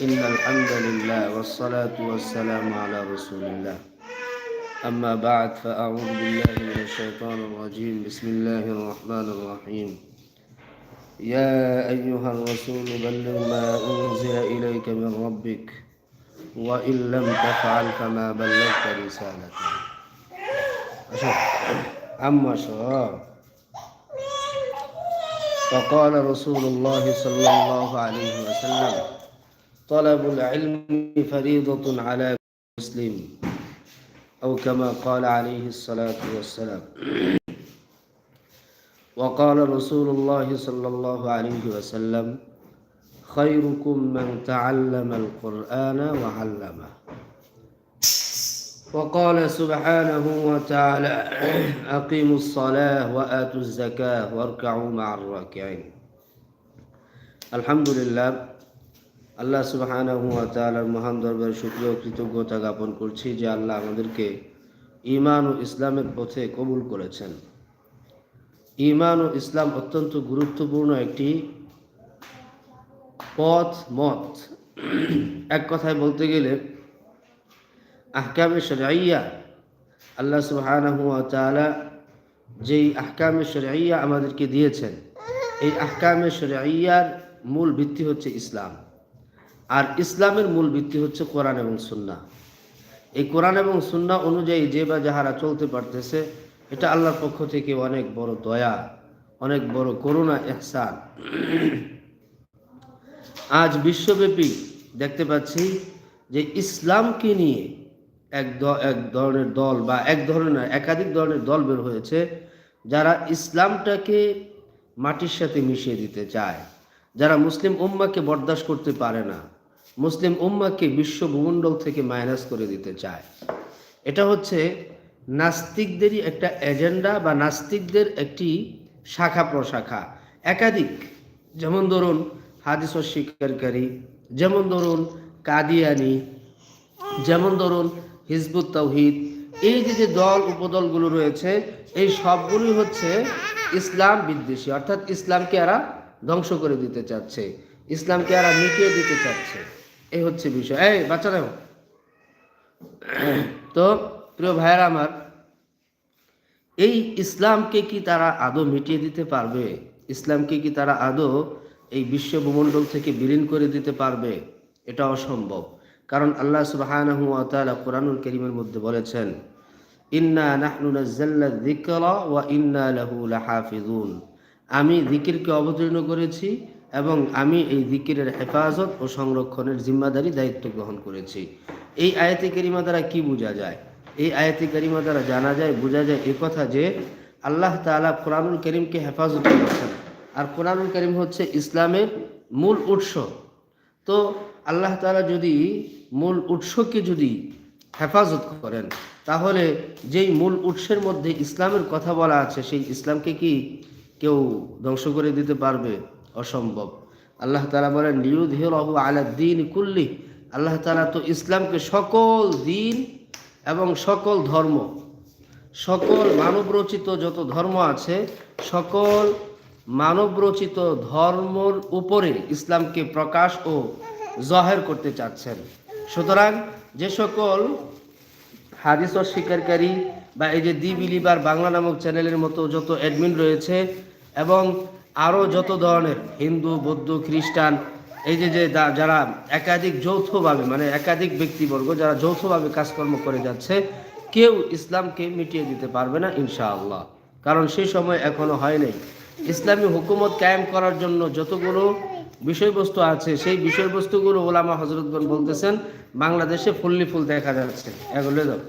إن الحمد لله والصلاة والسلام على رسول الله. أما بعد فأعوذ بالله من الشيطان الرجيم. بسم الله الرحمن الرحيم. يا أيها الرسول بلغ ما أنزل إليك من ربك وإن لم تفعل فما بلغت رسالته. أما شراب فقال رسول الله صلى الله عليه وسلم طلب العلم فريضة على مسلم أو كما قال عليه الصلاة والسلام. وقال رسول الله صلى الله عليه وسلم خيركم من تعلم القرآن وعلمه. وقال سبحانه وتعالى أقيموا الصلاة وآتوا الزكاة واركعوا مع الراكعين. الحمد لله আল্লাহ ওয়া মহান দরবারে শুকরিয়া কৃতজ্ঞতা জ্ঞাপন করছি যে আল্লাহ আমাদেরকে ইমান ও ইসলামের পথে কবুল করেছেন। ঈমান ও ইসলাম অত্যন্ত গুরুত্বপূর্ণ একটি পথ, মত। এক কথায় বলতে গেলে, আহকামে শরাইয়া আল্লাহ সুবহানাহু ওয়া তাআলা যেই আহকামে শরাইয়া আমাদেরকে দিয়েছেন, এই আহকামে শরাইয়ার মূল ভিত্তি হচ্ছে ইসলাম। আর ইসলামের মূল ভিত্তি হচ্ছে কোরআন এবং সুন্না এই কোরআন এবং সুন্না অনুযায়ী যে বা যাহারা চলতে পারতেছে, এটা আল্লাহর পক্ষ থেকে অনেক বড় দয়া, অনেক বড় করুণা, এহসান। আজ বিশ্বব্যাপী দেখতে পাচ্ছি যে ইসলামকে নিয়ে এক এক ধরনের দল বা এক ধরনের একাধিক ধরনের দল বের হয়েছে যারা ইসলামটাকে মাটির সাথে মিশিয়ে দিতে চায়। যারা মুসলিম উম্মাকে বরদাস্ত করতে পারে না। মুসলিম উম্মাকে বিশ্ব ভূমণ্ডল থেকে মাইনাস করে দিতে চায়। এটা হচ্ছে নাস্তিকদেরই একটা এজেন্ডা বা নাস্তিকদের একটি শাখা প্রশাখা। একাধিক, যেমন ধরুন হাদিস স্বীকারী, যেমন ধরুন কাদিয়ানি, যেমন ধরুন হিজবুত তৌহিদ এই যে যে দল উপদলগুলো রয়েছে, এই সবগুলি হচ্ছে ইসলাম বিদ্বেষী। অর্থাৎ ইসলামকে এরা ধ্বংস করে দিতে চাচ্ছে। ইসলামকে এরা মিটিয়ে দিতে চাচ্ছে। এই হচ্ছে বিষয়। এই বাচ্চা দেখো তো, প্রিয় ভাইয়েরা আমার, এই ইসলামকে কি তারা আদৌ মিটিয়ে দিতে পারবে? ইসলামকে কি তারা আদৌ এই বিশ্ব ভূমণ্ডল থেকে বিলীন করে দিতে পারবে? এটা অসম্ভব। কারণ আল্লাহ তাআলা কোরআনুল কারীমের মধ্যে বলেছেন, ইন্না ইন্না আমি জিকিরকে অবতীর্ণ করেছি এবং আমি এই জিকিরের হেফাজত ও সংরক্ষণের জিম্মাদারি দায়িত্ব গ্রহণ করেছি। এই আয়াতি কারিমা দ্বারা কি বোঝা যায়? এই আয়াতি কারিমা দ্বারা জানা যায়, বোঝা যায় এ কথা যে আল্লাহ তাআলা কোরআনুল করিমকে হেফাজত করেছেন। আর কোরআনুল করিম হচ্ছে ইসলামের মূল উৎস। তো আল্লাহ তালা যদি মূল উৎসকে যদি হেফাজত করেন, তাহলে যেই মূল উৎসের মধ্যে ইসলামের কথা বলা আছে, সেই ইসলামকে কি কেউ ধ্বংস করে দিতে পারবে? অসম্ভব। আল্লাহ তালা বলেন লিউদ্হির আবু আলাদ্দিন কুল্লি। আল্লাহ তালা তো ইসলামকে সকল দিন এবং সকল ধর্ম, সকল মানবরচিত যত ধর্ম আছে, সকল মানবরচিত ধর্মর উপরে ইসলামকে প্রকাশ ও জহের করতে চাচ্ছেন। সুতরাং যে সকল হাদিস অস্বীকারী বা এই যে দি বিলিবার বাংলা নামক চ্যানেলের মতো যত অ্যাডমিন রয়েছে এবং আরও যত ধরনের হিন্দু বৌদ্ধ খ্রিস্টান এই যে যে যারা একাধিক যৌথভাবে মানে একাধিক ব্যক্তিবর্গ যারা যৌথভাবে কাজকর্ম করে যাচ্ছে কেউ ইসলামকে মিটিয়ে দিতে পারবে না ইনশাআল্লাহ। কারণ সেই সময় এখনও হয় নাই। ইসলামী হুকুমত কায়েম করার জন্য যতগুলো বিষয়বস্তু আছে সেই বিষয়বস্তুগুলো ওলামা হজরতগণ বলতেছেন বাংলাদেশে ফুল্লি ফুল দেখা যাচ্ছে। এগুলো দাও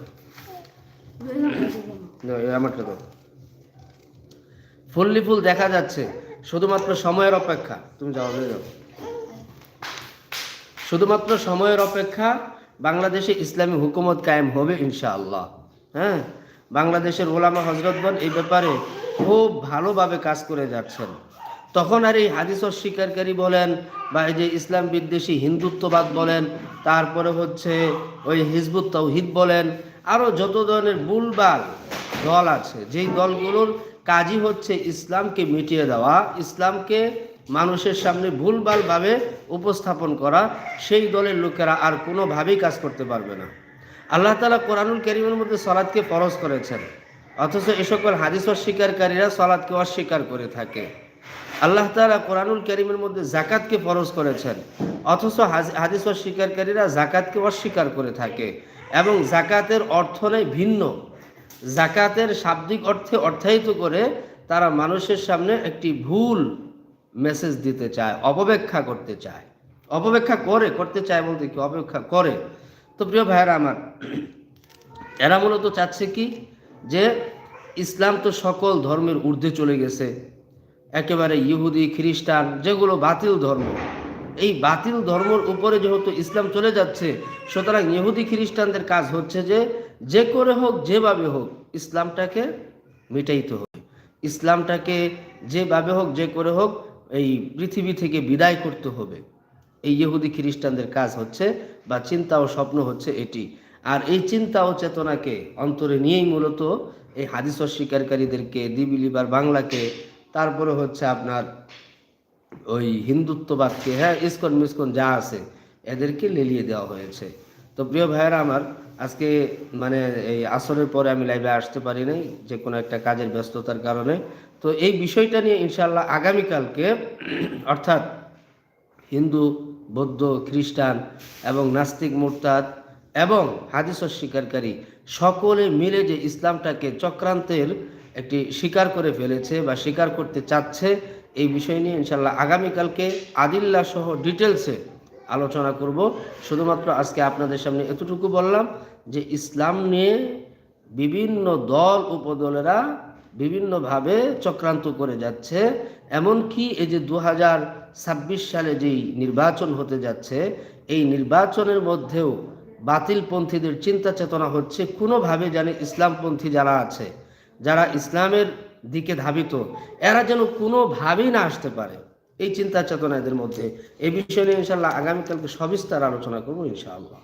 আমারটা দাও। ফুল্লি ফুল দেখা যাচ্ছে। শুধুমাত্র সময়ের অপেক্ষা। তুমি যাও যাও শুধুমাত্র সময়ের অপেক্ষা বাংলাদেশে ইসলামী হুকুমত কায়েম হবে ইনশাআল্লাহ। হ্যাঁ? বাংলাদেশের ওলামা হজরতগণ এই ব্যাপারে খুব ভালোভাবে কাজ করে যাচ্ছেন। তখন আর এই হাদিস অস্বীকারী বলেন বা এই যে ইসলাম বিদ্বেষী হিন্দুত্ববাদ বলেন, তারপরে হচ্ছে ওই হিজবুত তৌহিদ বলেন আরও যত ধরনের বুলবাল দল আছে, যেই দলগুলোর কাজই হচ্ছে ইসলামকে মিটিয়ে দেওয়া, ইসলামকে মানুষের সামনে ভুলভালভাবে উপস্থাপন করা, সেই দলের লোকেরা আর কোনোভাবেই কাজ করতে পারবে না। আল্লাহ তালা কোরআনুল করিমের মধ্যে সলাদকে ফরজ করেছেন, অথচ এ সকল হাদিস অস্বীকারীরা সলাদকে অস্বীকার করে থাকে। আল্লাহ তালা কোরআনুল করিমের মধ্যে জাকাতকে ফরজ করেছেন, অথচ হাদিস অস্বীকারীরা জাকাতকে অস্বীকার করে থাকে এবং জাকাতের অর্থ নেই ভিন্ন। জাকাতের শাব্দিক অর্থে অর্থায়িত করে তারা মানুষের সামনে একটি ভুল মেসেজ দিতে চায়, অপব্যাখ্যা করতে চায়। অপব্যাখ্যা করে, করতে চায় বলতে কি? অপেক্ষা করে। তো প্রিয় ভাইয়েরা আমার, এরা মূলত চাচ্ছে কি? যে ইসলাম তো সকল ধর্মের ঊর্ধ্বে চলে গেছে। একেবারে ইহুদি, খ্রিস্টান, যেগুলো বাতিল ধর্ম। এই বাতিল ধর্মের উপরে যেহেতু ইসলাম চলে যাচ্ছে, সুতরাং ইহুদি, খ্রিস্টানদের কাজ হচ্ছে যে যে করে হোক, যেভাবে হোক, ইসলামটাকে মিটাইতে হবে। ইসলামটাকে যেভাবে হোক, যে করে হোক, এই পৃথিবী থেকে বিদায় করতে হবে। এই ইহুদি খ্রিস্টানদের কাজ হচ্ছে বা চিন্তা ও স্বপ্ন হচ্ছে এটি। আর এই চিন্তা ও চেতনাকে অন্তরে নিয়েই মূলত এই হাদিস অস্বীকারীদেরকে দিবিলিবার বাংলাকে, তারপরে হচ্ছে আপনার ওই হিন্দুত্ববাদকে হ্যাঁ ইস্কন মিস্কন যা আছে, এদেরকে লেলিয়ে দেওয়া হয়েছে। তো প্রিয় ভাইয়েরা আমার আজকে মানে এই আসরের পরে আমি লাইভে আসতে পারি নাই যে কোনো একটা কাজের ব্যস্ততার কারণে। তো এই বিষয়টা নিয়ে ইনশাল্লাহ আগামীকালকে, অর্থাৎ হিন্দু, বৌদ্ধ, খ্রিস্টান এবং নাস্তিক মোরতাদ এবং হাদিস অস্বীকারী সকলে মিলে যে ইসলামটাকে চক্রান্তের একটি স্বীকার করে ফেলেছে বা স্বীকার করতে চাচ্ছে, এই বিষয় নিয়ে ইনশাল্লাহ আগামীকালকে আদিল্লা সহ ডিটেলসে আলোচনা করব। শুধুমাত্র আজকে আপনাদের সামনে এতটুকু বললাম যে ইসলাম নিয়ে বিভিন্ন দল, উপদলেরা বিভিন্নভাবে চক্রান্ত করে যাচ্ছে। এমনকি এই যে দু সালে যেই নির্বাচন হতে যাচ্ছে, এই নির্বাচনের মধ্যেও বাতিলপন্থীদের চিন্তা চেতনা হচ্ছে, কোনোভাবে জানে ইসলামপন্থী যারা আছে, যারা ইসলামের দিকে ধাবিত, এরা যেন কোনোভাবেই না আসতে পারে। এই চিন্তা চেতনা এদের মধ্যে। এই বিষয় নিয়ে ইনশাল্লাহ আগামীকালকে সবিস্তার আলোচনা করব ইনশাআল্লাহ।